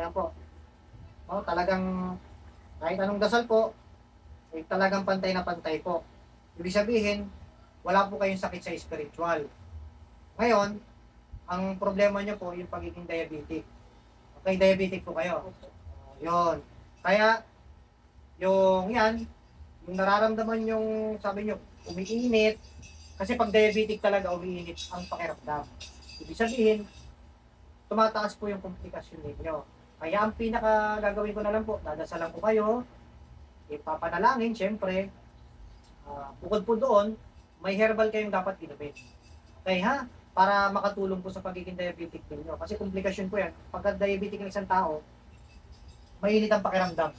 Kaya po, oh, talagang kahit anong dasal po, eh, talagang pantay na pantay po. Ibig sabihin, wala po kayong sakit sa spiritual. Ngayon, ang problema nyo po yung pagiging diabetic. Okay, diabetic po kayo. Yon. Kaya, yung yan, yung nararamdaman yung, sabi nyo, umiinit, kasi pag diabetic talaga, umiinit ang pakiramdam. Ibig sabihin, tumataas po yung komplikasyon ninyo. Kaya ang pinaka gagawin ko na lang po, dadasalan ko kayo, ipapanalangin, syempre, Ah, bukod po doon, may herbal kayong dapat inumin. Okay ha? Para makatulong po sa pagiging diabetic ninyo. Kasi komplikasyon po yan. Pagka diabetic ng isang tao, mainit ang pakiramdam.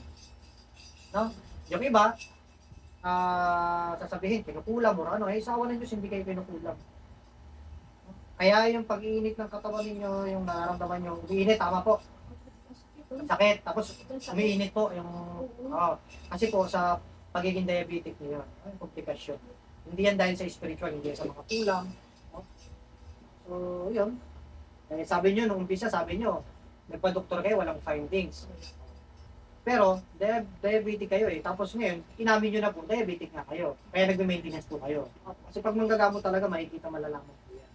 No? Yung iba, ah sasabihin, kinukulam or ano, eh, sa awa ng Diyos, hindi kayo kinukulam. Kaya yung pag-iinit ng katawan ninyo, yung nararamdaman nyo, umiinit, tama po. Sakit, tapos umiinit po yung, oh, kasi po sa pagiging diabetic niyo, ay komplikasyon. Hindi yan dahil sa spiritual, hindi yan sa mga kulang. no? So, yun. Eh, sabi nyo, nung umpisa, sabi nyo, nagpa-doktor kayo, walang findings. Pero, dia- diabetic kayo eh. Tapos ngayon, inamin nyo na po, diabetic nga kayo. Kaya nagme-maintenance po kayo. Kasi pag manggagamot talaga, makikita malalaman po yan.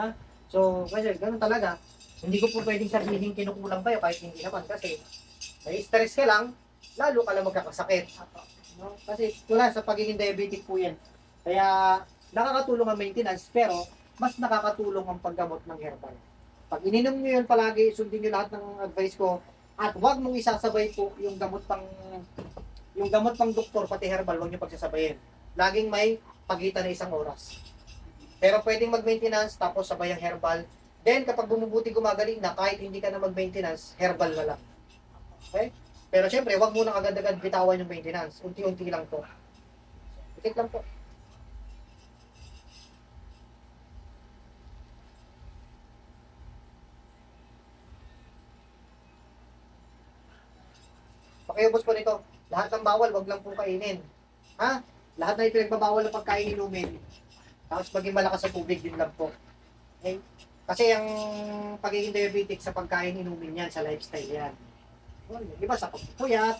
Ha? So, kasi ganun talaga. Hindi ko po pwedeng sabihin kinukulang kayo kahit hindi naman. Kasi, may stress ka lang, lalo ka lang magkakasakit. No? Kasi wala sa pagiging diabetic po yan. Kaya nakakatulong ang maintenance pero mas nakakatulong ang paggamot ng herbal. Pag ininom nyo yun palagi, sundin nyo lahat ng advice ko at huwag mong isasabay po yung gamot pang yung gamot pang doktor pati herbal, huwag nyo pagsasabayin. Laging may pagitan na isang oras. Pero pwedeng mag-maintenance tapos sabay ang herbal. Then kapag bumubuti gumagaling na kahit hindi ka na mag-maintenance, herbal na lang. Okay? Pero syempre, wag muna agad-agad bitawan yung maintenance. Unti-unti lang po. Ikit lang po. Pakiubos po nito. Lahat ng bawal, wag lang pong kainin. Ha? Lahat na ipinagbabawal ng pagkain inumin. Tapos maging malakas sa tubig din lang po. Okay? Kasi ang pagiging diabetic sa pagkain inumin yan, sa lifestyle yan. Yung iba sa pagpupuyat,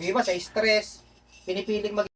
yung iba sa stress, pinipiling mag